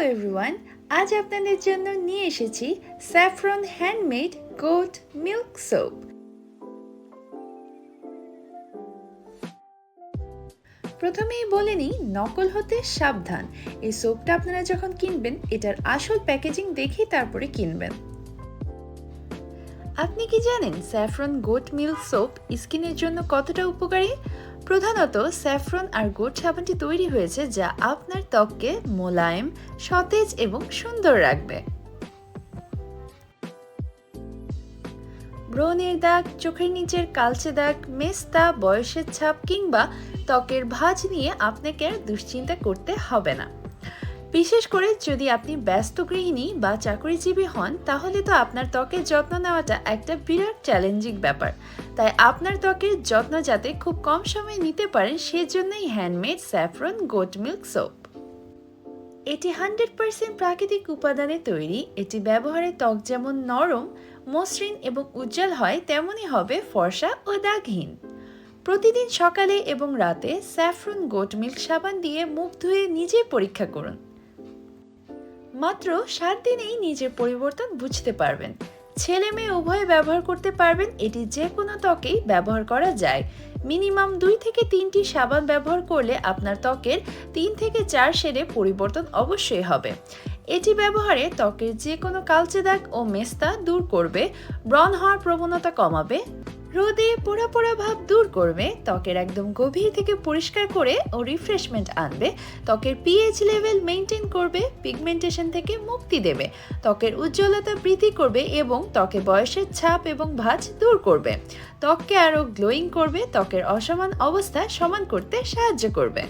Everyone আজ আপনাদের জন্য নিয়ে এসেছি saffron handmade goat milk soap. প্রথমেই বলে নিই, নকল হতে সাবধান। এই সোপটা আপনারা যখন কিনবেন, এটার আসল প্যাকেজিং দেখেই তারপরে কিনবেন। আপনি কি জানেন স্যাফরন গোট মিল্ক সোপ স্কিনের জন্য কতটা উপকারী? প্রধানত স্যাফরন আর গোট সাবানটি তৈরি হয়েছে যা আপনার ত্বককে মোলায়েম, সতেজ এবং সুন্দর রাখবে। ব্রণের দাগ, চোখের নিচের কালচে দাগ, মেস্তা, বয়সের ছাপ কিংবা ত্বকের ভাঁজ নিয়ে আপনাকে আর দুশ্চিন্তা করতে হবে না। বিশেষ করে যদি আপনি ব্যস্ত গৃহিণী বা চাকরিজীবী হন, তাহলে তো আপনার ত্বকের যত্ন নেওয়াটা একটা বিরাট চ্যালেঞ্জিং ব্যাপার। তাই আপনার ত্বকের যত্ন যাতে খুব কম সময়ে নিতে পারেন, সেজন্যই handmade saffron goat milk soap এটি হান্ড্রেড পার্সেন্ট প্রাকৃতিক উপাদানে তৈরি। এটি ব্যবহারে ত্বক যেমন নরম, মসৃণ এবং উজ্জ্বল হয়, তেমনই হবে ফর্সা ও দাগহীন। প্রতিদিন সকালে এবং রাতে স্যাফরন গোট মিল্ক সাবান দিয়ে মুখ ধুয়ে নিজেই পরীক্ষা করুন। মাত্র সাত দিনেই নিজের পরিবর্তন বুঝতে পারবেন। ছেলে মেয়ে উভয়ে ব্যবহার করতে পারবেন, এটি যে কোনো ত্বকেই ব্যবহার করা যায়। মিনিমাম দুই থেকে তিনটি সাবান ব্যবহার করলে আপনার ত্বকের তিন থেকে চার শেডে পরিবর্তন অবশ্যই হবে। এটি ব্যবহারে ত্বকের যে কোনো কালচে দাগ ও মেস্তা দূর করবে, ব্রণ হওয়ার প্রবণতা কমাবে। রোদে পোড়া পোড়া ভাব দূর করবে, ত্বকের একদম গভীর থেকে পরিষ্কার করে ও রিফ্রেশমেন্ট আনবে, ত্বকের পিএইচ লেভেল মেনটেন করবে পিগমেন্টেশন থেকে মুক্তি দেবে, ত্বকের উজ্জ্বলতা বৃদ্ধি করবে এবং ত্বকে বয়সের ছাপ এবং ভাঁজ দূর করবে। ত্বককে আরও গ্লোয়িং করবে, ত্বকের অসমান অবস্থা সমান করতে সাহায্য করবে।